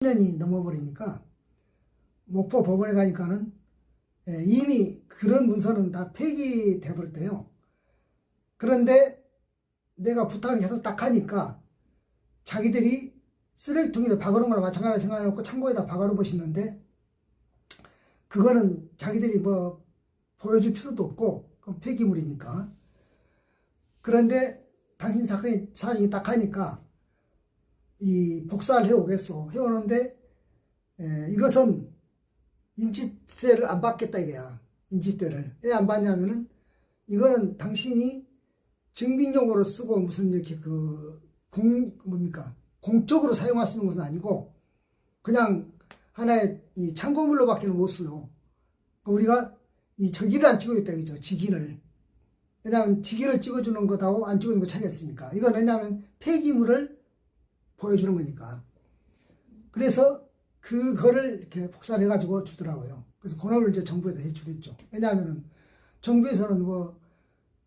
10년이 넘어버리니까 목포 법원에 가니까는 예, 이미 그런 문서는 다 폐기돼 버렸대요. 그런데 내가 부탁을 계속 딱 하니까 자기들이 쓰레기통에 박아놓은 거나 마찬가지로 생각해놓고 창고에다 박아놓은 것이 있는데 그거는 자기들이 뭐 보여줄 필요도 없고 폐기물이니까 그런데 당신 사건이 사정이 딱 하니까 이 복사를 해오겠어 해오는데 에, 이것은 인치세를 안 받겠다 이거야 인치세를 왜 안 받냐면은 이거는 당신이 증빙용으로 쓰고 무슨 이렇게 그 공 뭡니까 공적으로 사용할 수 있는 것은 아니고 그냥 하나의 이 참고물로밖에는 못 써요. 그 우리가 이 저기를 안 찍어줬다 이죠 직인을. 왜냐하면 직인을 찍어주는 것하고 안 찍어주는 거 차이가 있으니까. 이건 왜냐하면 폐기물을 보여주는 거니까. 그래서 그거를 이렇게 복사를 해가지고 주더라고요. 그래서 그걸 이제 정부에다 해주겠죠. 왜냐하면은 정부에서는 뭐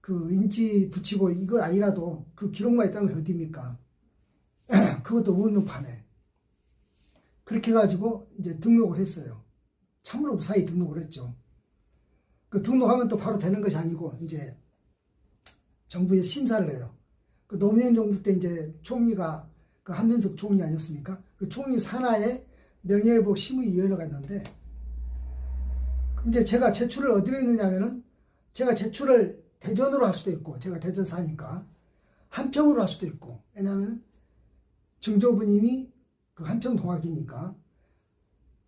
그 인지 붙이고 이거 아니라도 그 기록만 있다는 게 어디입니까? 그것도 없는 판에. 그렇게 해가지고 이제 등록을 했어요. 참으로 무사히 등록을 했죠. 그 등록하면 또 바로 되는 것이 아니고 이제 정부에 심사를 해요. 그 노무현 정부 때 이제 총리가 그 한민숙 총리 아니었습니까? 그 총리 산하에 명예회복 심의위원회가 있는데 이제 제가 제출을 어디로 했느냐면은 제가 제출을 대전으로 할 수도 있고 제가 대전 사니까 한평으로 할 수도 있고 왜냐하면 증조부님이 그 한평 동학이니까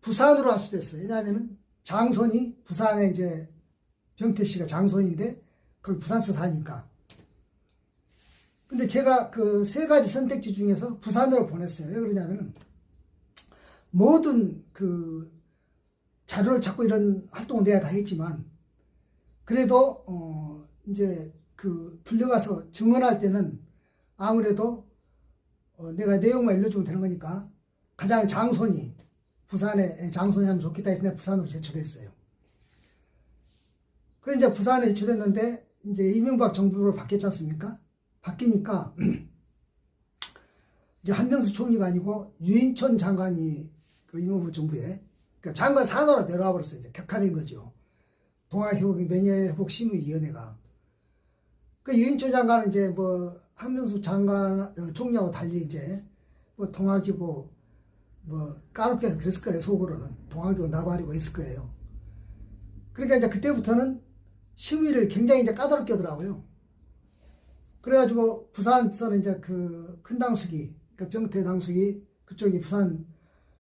부산으로 할 수도 있어요. 왜냐하면은 장손이 부산에 이제 병태 씨가 장손인데 거기 부산서 사니까. 근데 제가 그 세 가지 선택지 중에서 부산으로 보냈어요. 왜 그러냐면은 모든 그 자료를 찾고 이런 활동을 내가 다 했지만 그래도 어 이제 그 불려가서 증언할 때는 아무래도 어 내가 내용만 알려주면 되는 거니까 가장 장손이 부산에 장손이 하면 좋겠다 해서 내가 부산으로 제출했어요. 그 이제 부산에 제출했는데 이제 이명박 정부로 바뀌었지 않습니까? 바뀌니까 이제 한명수 총리가 아니고 유인천 장관이 그 이명박 정부에 그러니까 장관 산하로 내려와 버렸어요. 이제 격화된 거죠. 동아회복 명예회복 심의위원회가 그 유인천 장관은 이제 뭐 한명수 장관 어, 총리하고 달리 이제 뭐 동아기고 뭐 까놓게 그랬을 거예요 속으로는 동아기고 나발이고 했을 거예요. 그러니까 이제 그때부터는 심의를 굉장히 이제 까다롭게 하더라고요. 그래가지고 부산서는 이제 그 큰 당숙이 그 병태 당숙이 그쪽이 부산